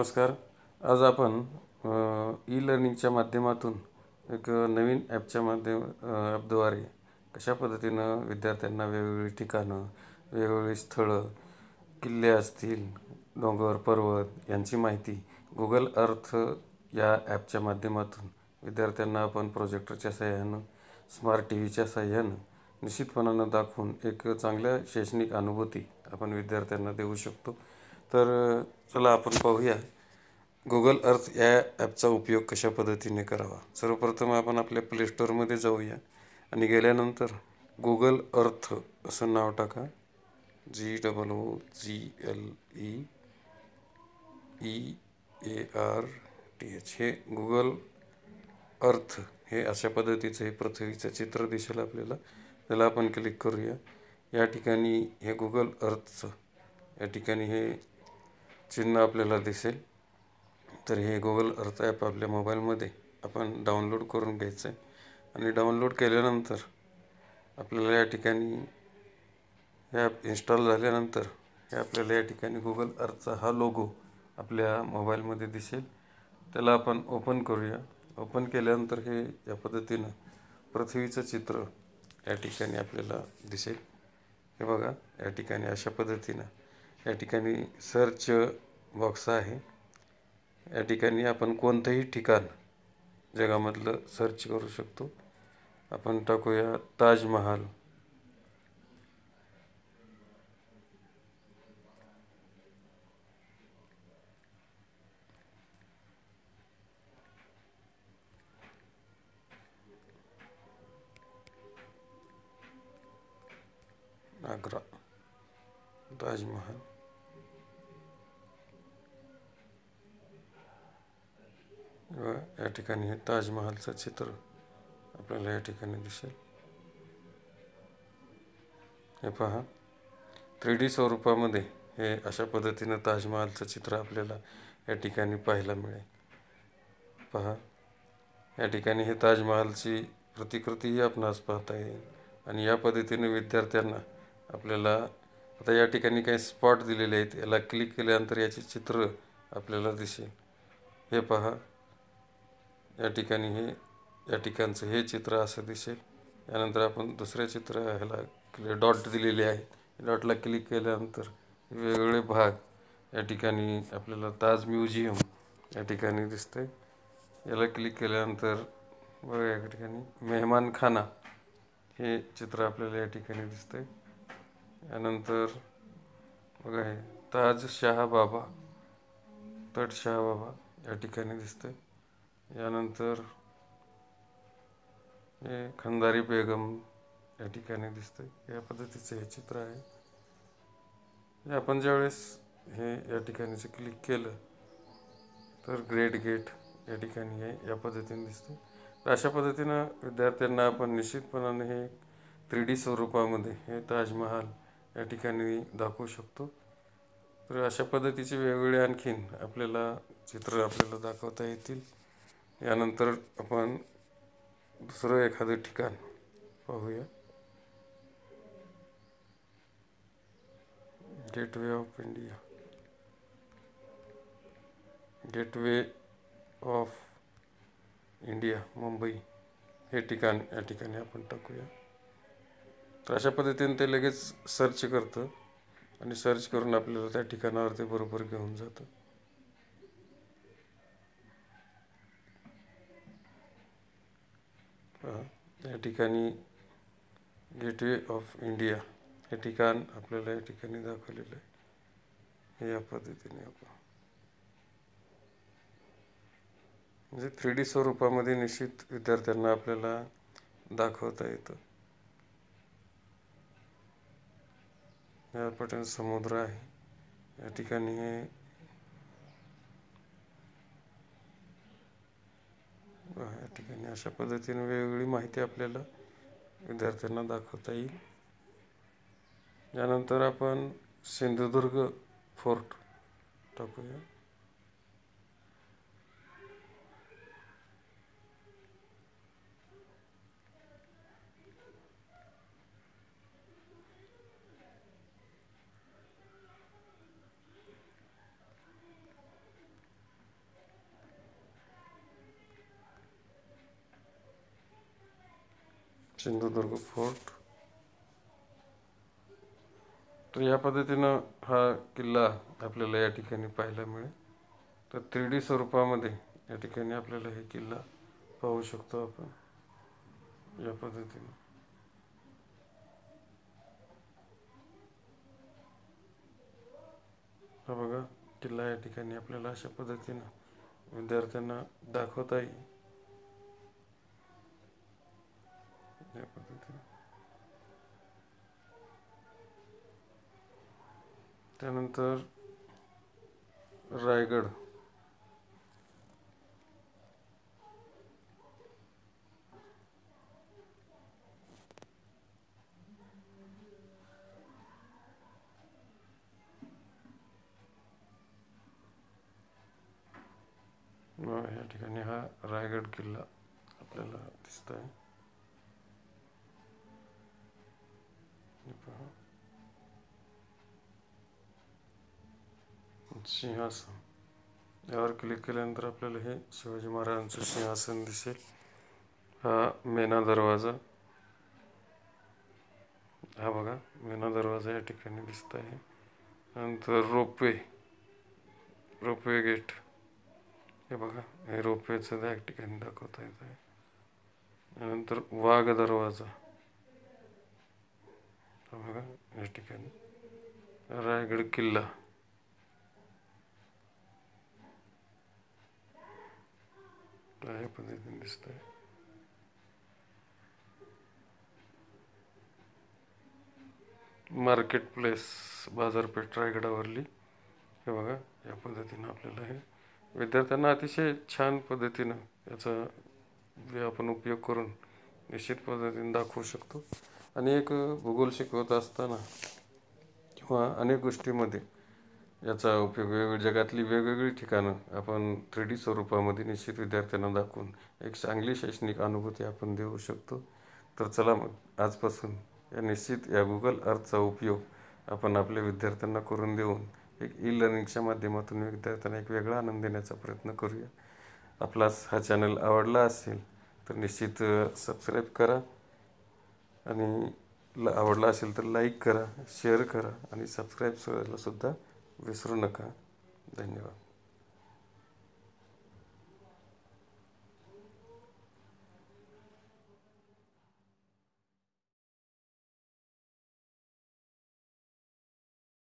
नमस्कार. आज आपण ई लर्निंगच्या माध्यमातून एक नवीन ॲपच्या माध्यम ॲपद्वारे कशा पद्धतीनं विद्यार्थ्यांना वेगवेगळी ठिकाणं वेगवेगळी स्थळं किल्ले असतील डोंगर पर्वत यांची माहिती गुगल अर्थ या ॲपच्या माध्यमातून विद्यार्थ्यांना आपण प्रोजेक्टरच्या सहाय्यानं स्मार्ट टी व्हीच्या सहाय्यानं निश्चितपणानं दाखवून एक चांगल्या शैक्षणिक अनुभूती आपण विद्यार्थ्यांना देऊ शकतो. तर चला आपण पाहूया. गुगल अर्थ या ॲपचा उपयोग कशा पद्धतीने करावा? सर्वप्रथम आपण आपल्या प्लेस्टोअरमध्ये जाऊया. आणि गेल्यानंतर गुगल अर्थ असं नाव टाका. G double O G L E E A R T H हे गुगल अर्थ हे अशा पद्धतीचं हे पृथ्वीचं चित्र दिसेल आपल्याला. त्याला आपण क्लिक करूया. या ठिकाणी हे गुगल अर्थचं या ठिकाणी हे चिन्ह आपल्याला दिसेल तर हे गुगल अर्थ ॲप आपल्या मोबाईलमध्ये आपण डाउनलोड करून घ्यायचं आहे. आणि डाउनलोड केल्यानंतर आपल्याला या ठिकाणी हे ॲप इन्स्टॉल झाल्यानंतर हे आपल्याला या ठिकाणी गुगल अर्थचा हा लोगो आपल्या मोबाईलमध्ये दिसेल. त्याला आपण ओपन करूया. ओपन केल्यानंतर हे या पद्धतीनं पृथ्वीचं चित्र या ठिकाणी आपल्याला दिसेल. हे बघा या ठिकाणी अशा पद्धतीनं या सर्च बॉक्स आहे. या ठिकाणी आपण ठिकाण जगामधलं सर्च करू शकतो. आपण टाकूया ताजमहाल. आग्रा. ताजमहल. या ठिकाणी हे ताजमहालचं चित्र आपल्याला या ठिकाणी दिसेल. हे पहा थ्री डी स्वरूपामध्ये हे अशा पद्धतीनं ताजमहालचं चित्र आपल्याला या ठिकाणी पाहायला मिळेल. पहा या ठिकाणी हे ताजमहालची प्रतिकृतीही आपणास पाहता येईल आणि या पद्धतीने विद्यार्थ्यांना आपल्याला आता या ठिकाणी काही स्पॉट दिलेले आहेत. याला क्लिक केल्यानंतर याचे चित्र आपल्याला दिसेल. हे पहा. या ठिकाणी हे या ठिकाणचं हे चित्र असं दिसेल. यानंतर आपण दुसऱ्या चित्र ह्याला डॉट दिलेले आहेत. डॉटला क्लिक केल्यानंतर वेगवेगळे भाग या ठिकाणी आपल्याला ताज म्युझियम या ठिकाणी दिसतंय. याला क्लिक केल्यानंतर बघा या ठिकाणी मेहमानखाना हे चित्र आपल्याला या ठिकाणी दिसतंय. यानंतर बघा हे. ताज शहा बाबा. तट शहा बाबा या ठिकाणी दिसते यानंतर हे खंदारी बेगम या ठिकाणी दिसते या पद्धतीचं हे चित्र आहे. हे आपण ज्यावेळेस हे या ठिकाणीचं क्लिक केलं तर ग्रेट गेट या ठिकाणी हे या पद्धतीने दिसते तर अशा पद्धतीनं विद्यार्थ्यांना आपण निश्चितपणाने हे थ्री डी स्वरूपामध्ये हे ताजमहाल या ठिकाणी दाखवू शकतो. तर अशा पद्धतीचे वेगवेगळे आणखीन आपल्याला चित्र आपल्याला दाखवता येतील. यानंतर आपण दुसरं एखादं ठिकाण पाहूया. Gateway of India Gateway of India Mumbai हे ठिकाण या ठिकाणी आपण टाकूया. तर अशा पद्धतीने ते लगेच सर्च करतं आणि सर्च करून आपल्याला त्या ठिकाणावर ते बरोबर घेऊन जातं. या ठिकाणी गेटवे ऑफ इंडिया हे ठिकाण आपल्याला या ठिकाणी दाखवलेलं आहे. हे या पद्धतीने आपण. म्हणजे थ्री डी स्वरूपामध्ये निश्चित विद्यार्थ्यांना आपल्याला दाखवता येतं. या पटन समुद्र आहे. या ठिकाणी हे या ठिकाणी अशा पद्धतीने वेगवेगळी माहिती आपल्याला विद्यार्थ्यांना दाखवता येईल. यानंतर आपण सिंधुदुर्ग फोर्ट टाकूया. सिंधुदुर्ग फोर्ट. तर या पद्धतीनं हा किल्ला आपल्याला या ठिकाणी पाहायला मिळेल. तर थ्री डी स्वरूपामध्ये या ठिकाणी आपल्याला हे किल्ला पाहू शकतो आपण. या पद्धतीनं. हा बघा किल्ला या ठिकाणी आपल्याला अशा पद्धतीनं विद्यार्थ्यांना दाखवता येईल. या पद्धतीने त्यानंतर रायगड. या ठिकाणी हा रायगड किल्ला आपल्याला दिसत आहे सिंहासन यावर क्लिक केल्यानंतर आपल्याला हे शिवाजी महाराजांचं सिंहासन दिसेल हा मेना दरवाजा हा बघा मेना दरवाजा या ठिकाणी दिसत आहे नंतर रोपवे रोपवे गेट हे बघा हे रोपवेचं त्या ठिकाणी दाखवता येत आहे त्यानंतर वाघ दरवाजा हा बघा या ठिकाणी. रायगड किल्ला. ह्या पद्धतीने दिसत आहे मार्केट प्लेस बाजारपेठ रायगडावरली. हे बघा या पद्धतीनं आपल्याला हे. विद्यार्थ्यांना अतिशय छान पद्धतीनं याचा आपण उपयोग करून निश्चित पद्धतीने दाखवू शकतो. अनेक भूगोल शिकवत असताना किंवा अनेक गोष्टीमध्ये याचा उपयोग वेगवेगळी जगातली वेगवेगळी ठिकाणं आपण थ्री डी स्वरूपामध्ये निश्चित विद्यार्थ्यांना दाखवून एक चांगली शैक्षणिक अनुभूती आपण देऊ शकतो. तर चला मग आजपासून या निश्चित या गुगल अर्थचा उपयोग आपण आपल्या विद्यार्थ्यांना करून देऊन एक ई लर्निंगच्या माध्यमातून विद्यार्थ्यांना एक वेगळा आनंद देण्याचा प्रयत्न करूया. आपलाच हा चॅनल आवडला असेल तर निश्चित सबस्क्राईब करा. आणि आवडला असेल तर लाईक करा शेअर करा आणि सबस्क्राईब करायला सुद्धा विसरू नका. धन्यवाद.